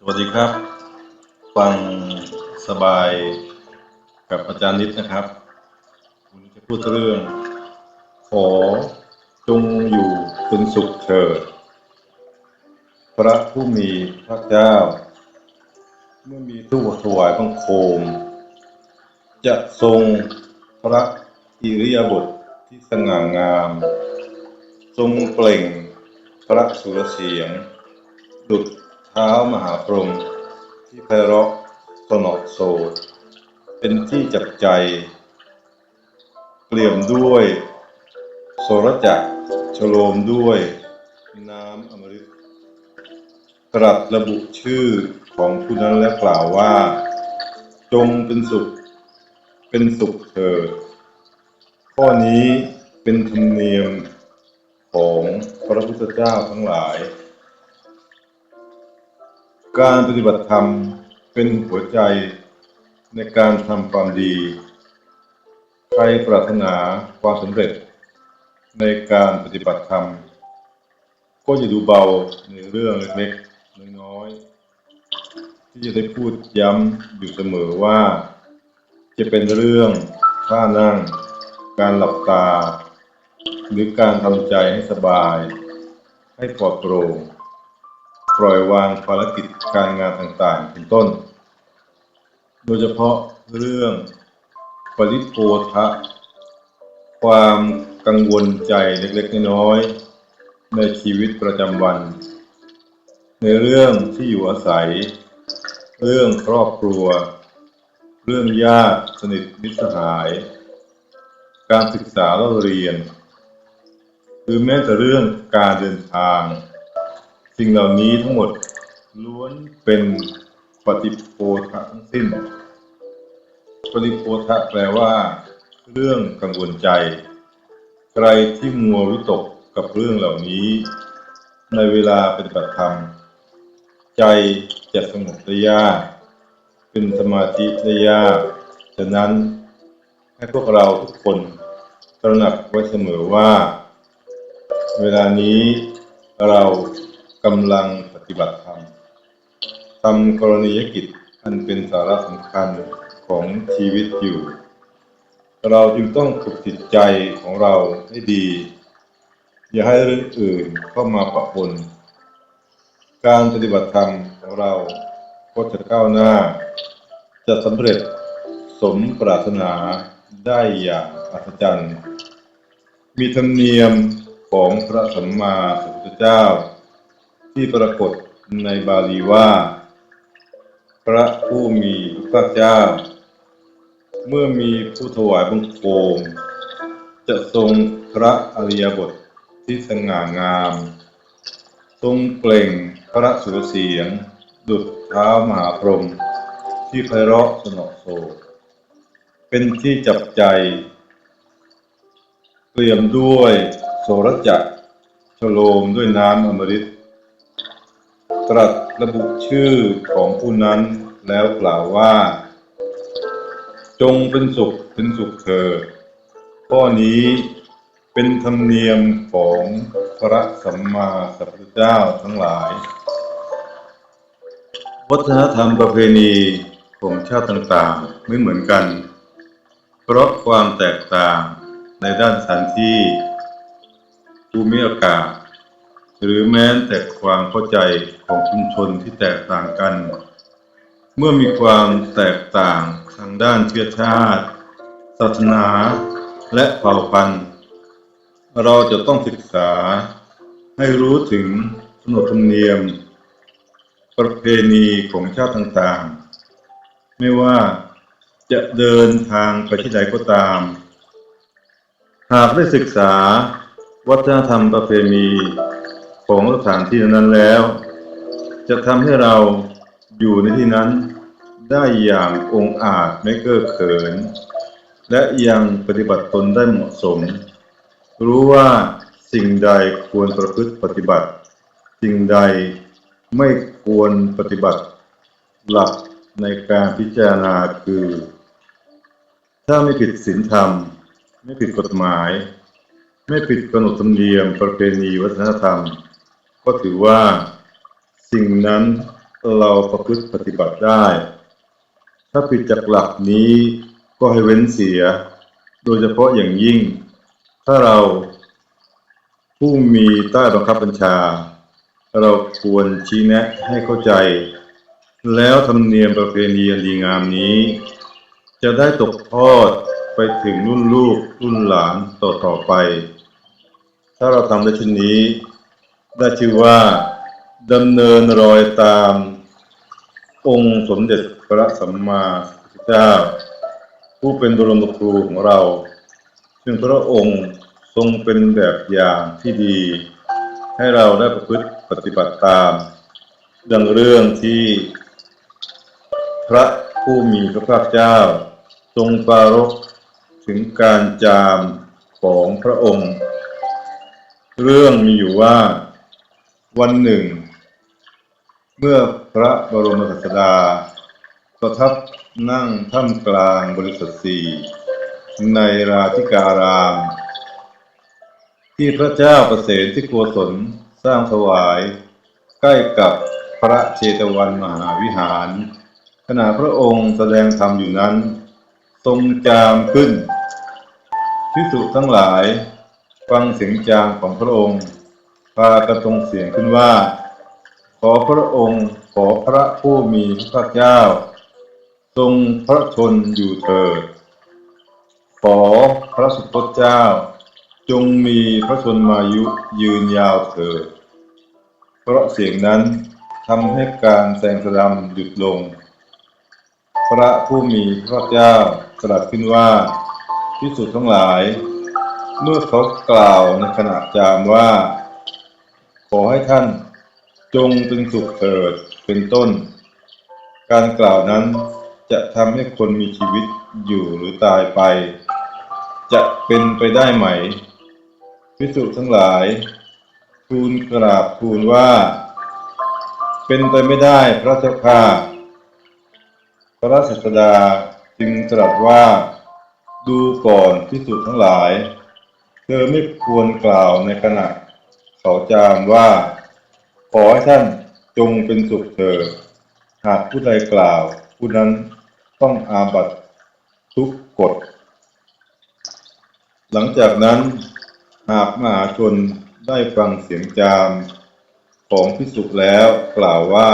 สวัสดีครับ ฟังสบายกับอาจารย์นิดนะครับวันนี้จะพูดเรื่อง ขอจงอยู่เป็นสุขเถิดพระผู้มีพระเจ้า เมื่อมีตู้ถวายบังคม จะทรงพระอิริยาบถที่สง่างาม ทรงเปล่งพระสุรเสียง ดุจ ท้ามหาพรหมที่ไพเราะสนอโสดเป็นที่จับใจเกลี่ยมด้วย โสรจักฉโลมด้วย น้ำอมฤตตรัสระบุชื่อของผู้นั้นและกล่าวว่า จงเป็นสุข เป็นสุขเถิดข้อนี้เป็นธรรมเนียมของพระพุทธเจ้าทั้งหลาย การปฏิบัติธรรมเป็นหัวใจในการทำความดี ใครปรารถนาความสำเร็จ ในการปฏิบัติธรรม ก็จะดูเบาในเรื่องเล็กๆน้อยๆที่จะได้พูดย้ำอยู่เสมอว่า จะเป็นเรื่องท่านั่ง การหลับตา หรือการทำใจให้สบาย ให้ปลอดโปร่ง ปล่อยวางภารกิจการงานต่างๆ เป็นต้น โดยเฉพาะเรื่องปริโภทะความกังวลใจเล็กๆ น้อยๆ ในชีวิตประจำวัน ในเรื่องที่อยู่อาศัย เรื่องครอบครัว เรื่องญาติสนิทมิตรสหาย การศึกษาเล่าเรียน หรือแม้แต่เรื่องการเดินทาง สิ่งเหล่านี้ทั้งหมดล้วนเป็นปฏิโพธะทั้งสิ้น ปฏิโพธะแปลว่า เรื่องกังวลใจ ใครที่มัววิตกกับเรื่องเหล่านี้ ในเวลาปฏิบัติธรรม ใจจะสงบได้ยากเป็นสมาธิได้ยากฉะนั้นให้พวกเราทุกคนตระหนักไว้เสมอว่า เวลานี้เรา กำลังปฏิบัติธรรมทำกรณียกิจอันเป็นสาระสำคัญของชีวิตอยู่ เราจึงต้องฝึกจิตใจของเราให้ดี อย่าให้เรื่องอื่นเข้ามาปะปนการปฏิบัติธรรมของเราก็จะก้าวหน้า จะสำเร็จสมปรารถนาได้อย่างอัศจรรย์ มีธรรมเนียมของพระสัมมาสัมพุทธเจ้า ที่ปรากฏในบาลีว่า พระผู้มีพระเจ้า เมื่อมีผู้ถวายบังคมจะทรงพระอริยบทที่สง่างาม ทรงเปล่งพระสุรเสียง ดุจเท้ามหาพรหมที่ไพเราะสนอโสเป็นที่จับใจเกลี่ยมด้วยโสรจักรฉโลมด้วยน้ำอมฤต ตรัสระบุชื่อของผู้นั้นแล้วกล่าวว่า จงเป็นสุขเป็นสุขเถิดข้อนี้เป็นธรรมเนียมของพระสัมมาสัมพุทธเจ้าทั้งหลาย วัฒนธรรมประเพณีของชาติต่างๆไม่เหมือนกัน เพราะความแตกต่างในด้านสถานที่ภูมิอากาศ หรือแม้แต่ความเข้าใจของชุมชนที่แตกต่างกัน เมื่อมีความแตกต่างทางด้านเชื้อชาติ ศาสนา และเผ่าพันธุ์ เราจะต้องศึกษาให้รู้ถึงขนบธรรมเนียม ประเพณีของชาติต่างๆ ไม่ว่าจะเดินทางไปที่ใดก็ตาม หากได้ศึกษาวัฒนธรรมประเพณี ของสถานที่นั้นแล้ว จะทำให้เราอยู่ในที่นั้นได้อย่างองอาจไม่เก้อเขิน และยังปฏิบัติตนได้เหมาะสม รู้ว่าสิ่งใดควรประพฤติปฏิบัติ สิ่งใดไม่ควรปฏิบัติ หลักในการพิจารณาคือ ถ้าไม่ผิดศีลธรรม ไม่ผิดกฎหมาย ไม่ผิดขนบธรรมเนียมประเพณีวัฒนธรรม ก็ถือว่าสิ่งนั้นเราประพฤติปฏิบัติได้ ถ้าผิดจากหลักนี้ก็ให้เว้นเสีย โดยเฉพาะอย่างยิ่ง ถ้าเราผู้มีใต้บังคับบัญชา เราควรชี้แนะให้เข้าใจ แล้วธรรมเนียมประเพณีดีงามนี้ จะได้ตกทอดไปถึงรุ่นลูกรุ่นหลานต่อต่อๆไป ถ้าเราทำได้เช่นนี้ ได้ชื่อว่าดำเนินรอยตาม องค์สมเด็จพระสัมมาสัมพุทธเจ้า ผู้เป็นบรมครูของเรา ซึ่งพระองค์ทรงเป็นแบบอย่างที่ดี ให้เราได้ประพฤติปฏิบัติตาม ดังเรื่องที่ พระผู้มีพระภาคเจ้า ทรงปรารภถึงการจามของพระองค์ เรื่องมีอยู่ว่า วันหนึ่ง เมื่อพระบรมศาสดาประทับนั่งท่ามกลางบริษัทสี่ในราธิการาม ที่พระเจ้าประเสนที่โกศลสร้างถวาย ใกล้กับพระเชตวันมหาวิหาร ขณะพระองค์แสดงธรรมอยู่นั้น ทรงจามขึ้นพิสุทั้งหลาย ฟังเสียงจามของพระองค์ พากันตรงเสียงขึ้นว่า ขอพระองค์ขอพระผู้มีพระเจ้า ทรงพระชนอยู่เถิด ขอพระสุคตเจ้า จงมีพระชนมายุยืนยาวเถิด เพราะเสียงนั้นทำให้การแสงสดำหยุดลง พระผู้มีพระเจ้าตรัสขึ้นว่าพิสุทธ์ทั้งหลาย เมื่อเขากล่าวในขณะจามว่า ขอให้ท่านจงเป็นสุขเถิดเป็นต้น การกล่าวนั้นจะทำให้คนมีชีวิตอยู่หรือตายไป จะเป็นไปได้ไหมพิสุทั้งหลาย ทูลกราบทูลว่า เป็นไปไม่ได้พระเจ้าค่ะพระศาสดาจึงตรัสว่า ดูก่อนพิสุทั้งหลาย เธอไม่ควรกล่าวในขณะ เขาจามว่า ขอให้ท่านจงเป็นสุขเถิดหากผู้ใดกล่าว ผู้นั้นต้องอาบัตทุกกฎ หลังจากนั้นหากมหาชนได้ฟังเสียงจามของพิสุขแล้วกล่าวว่า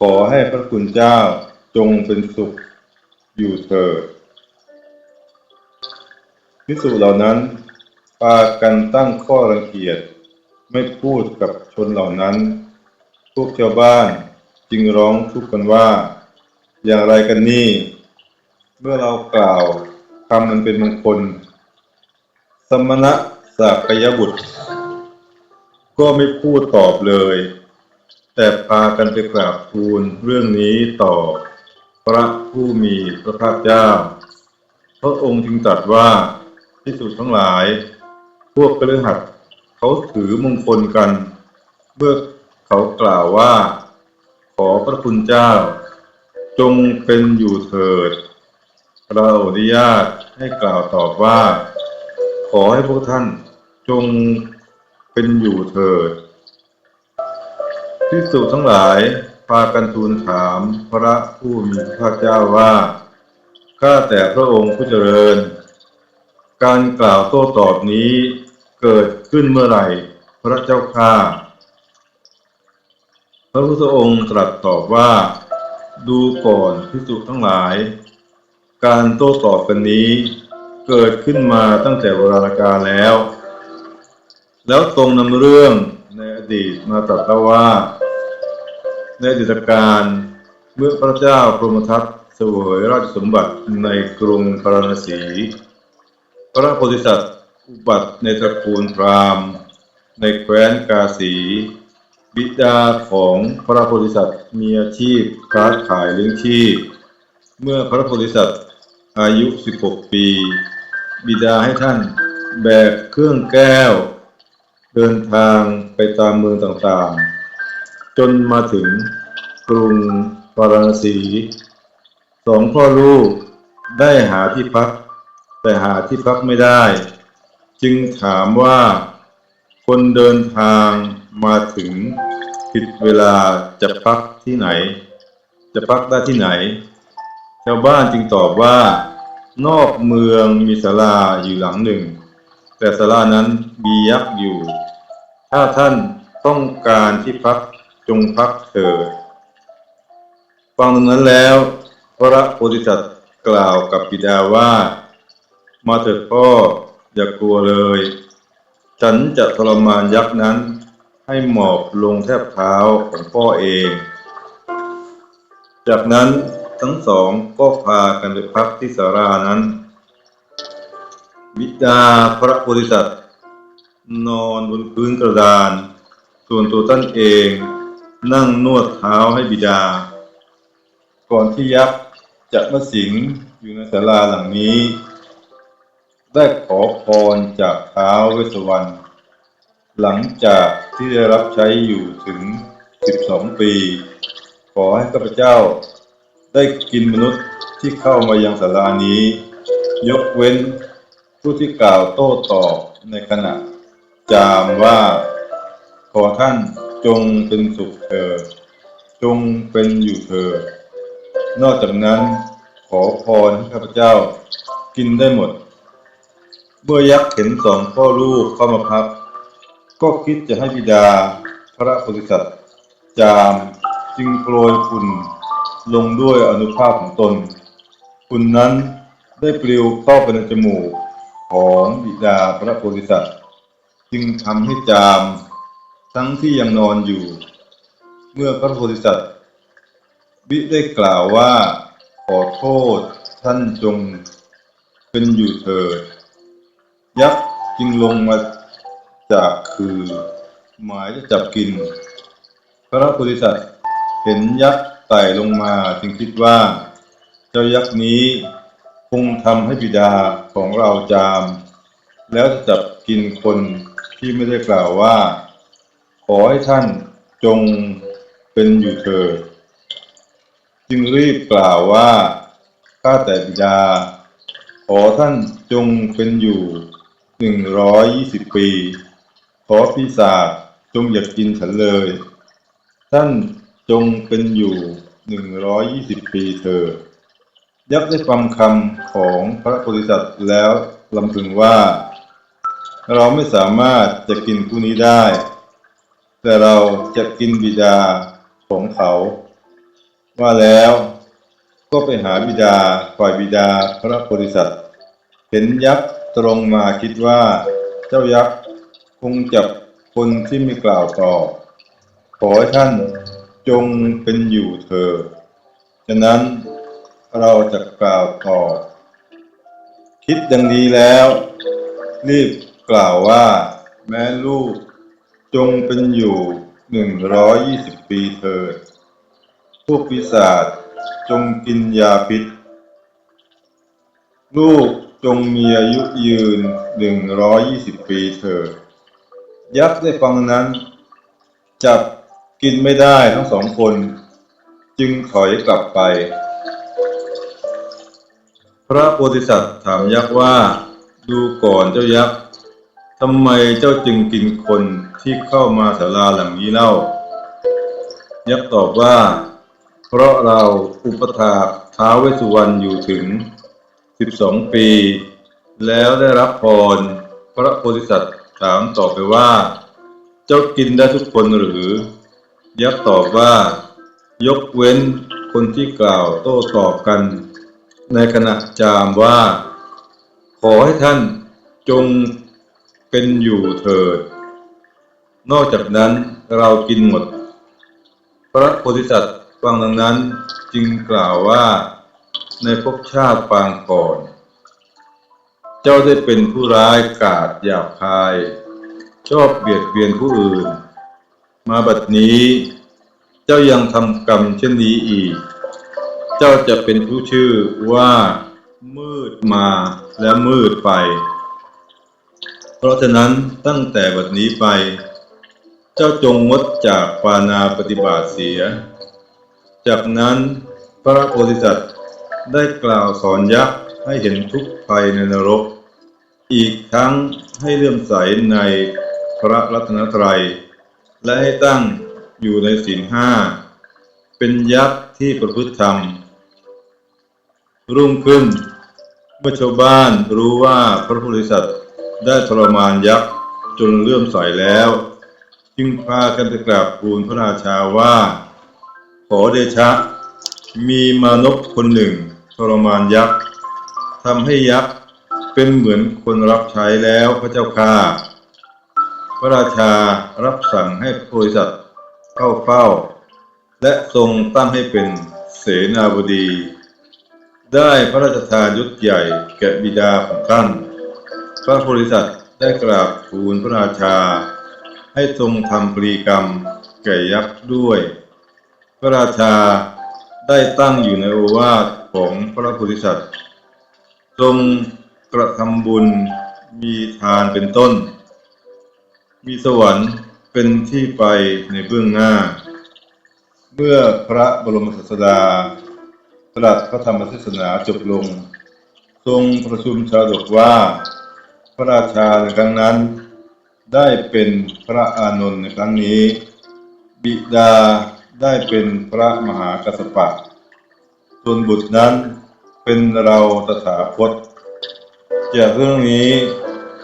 ขอให้พระคุณเจ้าจงเป็นสุขอยู่เถิดพิสุเหล่านั้นพากันตั้งข้อรังเกียจ ไม่พูดกับชนเหล่านั้น พวกชาวบ้านจึงร้องทุกข์กันว่า อย่างไรกันนี่ เมื่อเรากล่าวคำมันเป็นมงคล สมณะสักยบุตร ก็ไม่พูดตอบเลย แต่พากันไปกราบทูลเรื่องนี้ต่อพระผู้มีพระภาคเจ้า พระองค์จึงตรัสว่าที่สุดทั้งหลาย พวกกฤหัสถ์ เขาถือมงคลกัน เมื่อเขากล่าวว่า ขอพระคุณเจ้า จงเป็นอยู่เถิดเราอนุญาตให้กล่าวตอบว่า ขอให้พวกท่านจงเป็นอยู่เถิดพิสุทั้งหลายพากันทูลถามพระผู้มีพระเจ้าว่าข้าแต่พระองค์ผู้เจริญ การกล่าวโต้ตอบนี้ เกิดขึ้นเมื่อไหร่ พระเจ้าข้าพระพุทธองค์ตรัสตอบว่า ดูก่อนพิสุทั้งหลาย การโต้ตอบกันนี้ เกิดขึ้นมาตั้งแต่โบราณกาลแล้ว แล้วทรงนำเรื่องในอดีตมาตรัสว่า ในอดีตการเมื่อพระเจ้าพรหมทัตเสวยราชสมบัติในกรุงพาราณสี พระโพธิสัตว์ อุบัติในตระกูลพราหมณ์ ในแคว้นกาสีบิดาของพระโพธิสัตว์มีอาชีพค้าขายเลี้ยงชีพ เมื่อพระโพธิสัตว์อายุ 16 ปี บิดาให้ท่านแบกเครื่องแก้ว เดินทางไปตามเมืองต่างๆ จนมาถึงกรุงพาราณสีสองพ่อลูกได้หาที่พัก แต่หาที่พักไม่ได้ จึงถามว่า คนเดินทางมาถึงผิดเวลาจะพักที่ไหน จะพักได้ที่ไหน ชาวบ้านจึงตอบว่า นอกเมืองมีศาลาอยู่หลังหนึ่ง แต่ศาลานั้นมียักษ์อยู่ ถ้าท่านต้องการที่พักจงพักเถิดฟังดังนั้นแล้วพระโพธิสัตว์กล่าวกับบิดาว่า มาเถิดพ่อ อย่ากลัวเลย ฉันจะทรมานยักษ์นั้น ให้หมอบลงแทบเท้าของพ่อเอง จากนั้นทั้งสองก็พากันไปพักที่สารานั้นบิดาพระโพธิสัตว์นอนบนพื้นกระดาน ส่วนตัวท่านเองนั่งนวดเท้าให้บิดา ก่อนที่ยักษ์จะมาสิงอยู่ในศาลาหลังนี้ ได้ขอพรจากท้าวเวสสวรรณหลังจากที่ได้รับใช้อยู่ถึง 12 ปี ขอให้ข้าพเจ้าได้กินมนุษย์ที่เข้ามายังศาลานี้ ยกเว้นผู้ที่กล่าวโต้ตอบในขณะ จามว่า ขอท่านจงเป็นสุขเถิดจงเป็นอยู่เถิดนอกจากนั้นขอพรให้ข้าพเจ้ากินได้หมด เมื่อยักษ์เห็นสองพ่อลูกเข้ามาพัก ก็คิดจะให้บิดาพระโพธิสัตว์จามจึงโปรยฝุ่นลงด้วยอนุภาพของตนฝุ่นนั้นได้ปลิวเข้าไปในจมูกของบิดาพระโพธิสัตว์จึงทำให้จามทั้งที่ยังนอนอยู่ เมื่อพระโพธิสัตว์บิได้กล่าวว่าขอโทษท่านจงเป็นอยู่เถิด ยักษ์จึงลงมาจากคือ หมายจะจับกิน พระโพธิสัตว์เห็นยักษ์ไต่ลงมาจึงคิดว่า เจ้ายักษ์นี้คงทำให้บิดาของเราจาม แล้วจะจับกินคนที่ไม่ได้กล่าวว่า ขอให้ท่านจงเป็นอยู่เถิดจึงรีบกล่าวว่าข้าแต่บิดา ขอท่านจงเป็นอยู่ หนึ่งร้อยยี่สิบปีขอปีศาจจงอย่ากกินฉันเลย ท่านจงเป็นอยู่หนึ่งร้อยยี่สิบปีเถิดยักษ์ได้ฟังคำของพระโพธิสัตว์แล้วลำพึงว่า เราไม่สามารถจะกินผู้นี้ได้ แต่เราจะกินบิดาของเขา ว่าแล้วก็ไปหาบิดาฝ่ายบิดาพระโพธิสัตว์เห็นยักษ์ ตรงมาคิดว่า เจ้ายักษ์คงจับคนที่ไม่กล่าวต่อ ขอให้ท่านจงเป็นอยู่เถิดฉะนั้นเราจะกล่าวต่อ คิดดังนี้แล้ว รีบกล่าวว่า แม้ลูกจงเป็นอยู่หนึ่งร้อยยี่สิบปีเถิดพวกปีศาจจงกินยาพิษ ลูก จงมีอายุยืนหนึ่งร้อยยี่สิบปีเถิดยักษ์ได้ฟังนั้น จับกินไม่ได้ทั้งสองคน จึงถอยกลับไป พระโพธิสัตว์ถามยักษ์ว่า ดูก่อนเจ้ายักษ์ทำไมเจ้าจึงกินคนที่เข้ามาศาลาหลังนี้เล่า ยักษ์ตอบว่า เพราะเราอุปถาท้าวเวสสุวรรณอยู่ถึง สิบสองปี แล้วได้รับพรพระโพธิสัตว์ถามต่อไปว่า เจ้ากินได้ทุกคนหรือ ยักษ์ตอบว่า ยกเว้นคนที่กล่าวโต้ตอบกัน ในขณะจามว่า ขอให้ท่านจงเป็นอยู่เถิด นอกจากนั้นเรากินหมด พระโพธิสัตว์ฟังดังนั้นจึงกล่าวว่า ในภพชาติปางก่อน เจ้าได้เป็นผู้ร้ายกาจหยาบคาย ชอบเบียดเบียนผู้อื่น มาบัดนี้ เจ้ายังทำกรรมเช่นนี้อีก เจ้าจะเป็นผู้ชื่อว่า มืดมาและมืดไป เพราะฉะนั้นตั้งแต่บัดนี้ไป เจ้าจงงดจากปานาปฏิบาตเสีย จากนั้นพระโพธิสัตว์ ได้กล่าวสอนยักษ์ให้เห็นทุกข์ภัยในนรก อีกทั้งให้เลื่อมใสในพระรัตนตรัย และให้ตั้งอยู่ในศีลห้า เป็นยักษ์ที่ประพฤติธรรม รุ่งขึ้น เมื่อชาวบ้านรู้ว่าพระโพธิสัตว์ได้ทรมานยักษ์จนเลื่อมใสแล้ว จึงพากันไปกราบทูลพระราชาว่า ขอเดชะ มีมานพคนหนึ่งทรมานยักษ์ทำให้ยักษ์เป็นเหมือนคนรับใช้แล้วพระเจ้าค่าพระราชารับสั่งให้พระโพธิสัตว์เข้าเฝ้า และทรงตั้งให้เป็นเสนาบดี ได้พระราชทานยศใหญ่แก่บิดาของท่าน พระโพธิสัตว์ได้กราบทูลพระราชา ให้ทรงทำปรีกรรมแก่ยักษ์ด้วย พระราชา ได้ตั้งอยู่ในโอวาทของพระโพธิสัตว์ทรงกระทำบุญมีทานเป็นต้น มีสวรรค์เป็นที่ไปในเบื้องหน้า เมื่อพระบรมศาสดาตรัสพระธรรมเทศนาจบลง ทรงประชุมชาดกว่า พระราชาในครั้งนั้น ได้เป็นพระอานนท์ในครั้งนี้ บิดา ได้เป็นพระมหากัสสปะส่วนบุตรนั้นเป็นเราตถาคตจากเรื่องนี้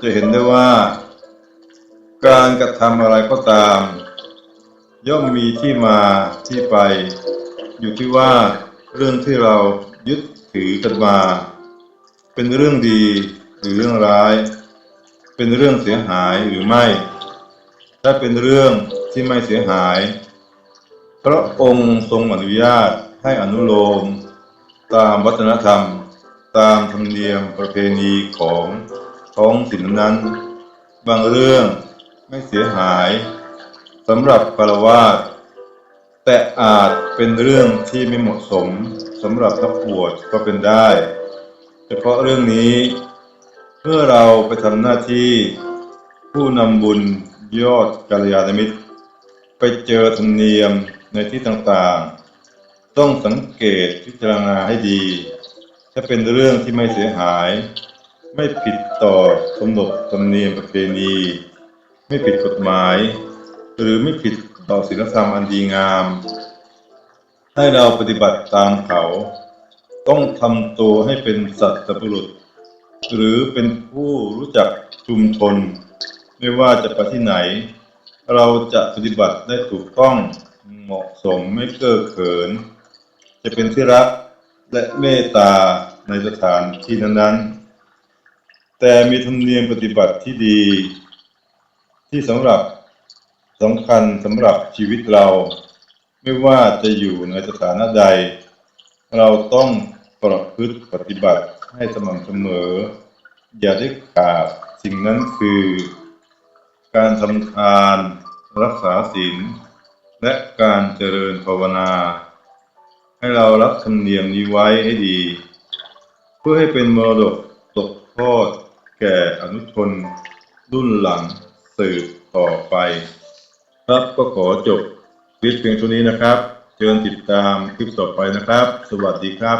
จะเห็นได้ว่า การกระทำอะไรก็ตาม ย่อมมีที่มาที่ไป อยู่ที่ว่าเรื่องที่เรายึดถือกันมา เป็นเรื่องดีหรือเรื่องร้าย เป็นเรื่องเสียหายหรือไม่ ถ้าเป็นเรื่องที่ไม่เสียหาย พระองค์ทรงอนุญาตให้อนุโลม ตามวัฒนธรรม ตามธรรมเนียมประเพณีของท้องถิ่นนั้น บางเรื่องไม่เสียหายสำหรับคารวาสแต่อาจเป็นเรื่องที่ไม่เหมาะสมสำหรับนักบวชก็เป็นได้ เฉพาะเรื่องนี้เมื่อเราไปทำหน้าที่ ผู้นำบุญยอดกัลยาณมิตร ไปเจอธรรมเนียม ในที่ต่างๆ ต้องสังเกตพิจารณาให้ดี ถ้าเป็นเรื่องที่ไม่เสียหาย ไม่ผิดต่อกำหนดธรรมเนียมประเพณี ไม่ผิดกฎหมาย หรือไม่ผิดต่อศีลธรรมอันดีงาม ให้เราปฏิบัติตามเขา ต้องทำตัวให้เป็นสัตว์บุรุษ หรือเป็นผู้รู้จักชุมชน ไม่ว่าจะไปที่ไหน เราจะปฏิบัติได้ถูกต้อง เหมาะสมไม่เก้อเขิน จะเป็นที่รักและเมตตาในสถานที่นั้นๆ แต่มีธรรมเนียมปฏิบัติที่ดี ที่สำหรับสำคัญสำหรับชีวิตเรา ไม่ว่าจะอยู่ในสถานะใด เราต้องประพฤติปฏิบัติให้สม่ำเสมอ อย่าได้ขาดสิ่งนั้นคือ การทำทานรักษาศีล และการเจริญภาวนา ให้เรารับธรรมเนียมนี้ไว้ให้ดี เพื่อให้เป็นมรดกตกทอดแก่อนุชน รุ่นหลังสืบต่อไป ครับก็ขอจบคลิปเพียงเท่านี้นะครับ เชิญติดตามคลิปต่อไปนะครับ สวัสดีครับ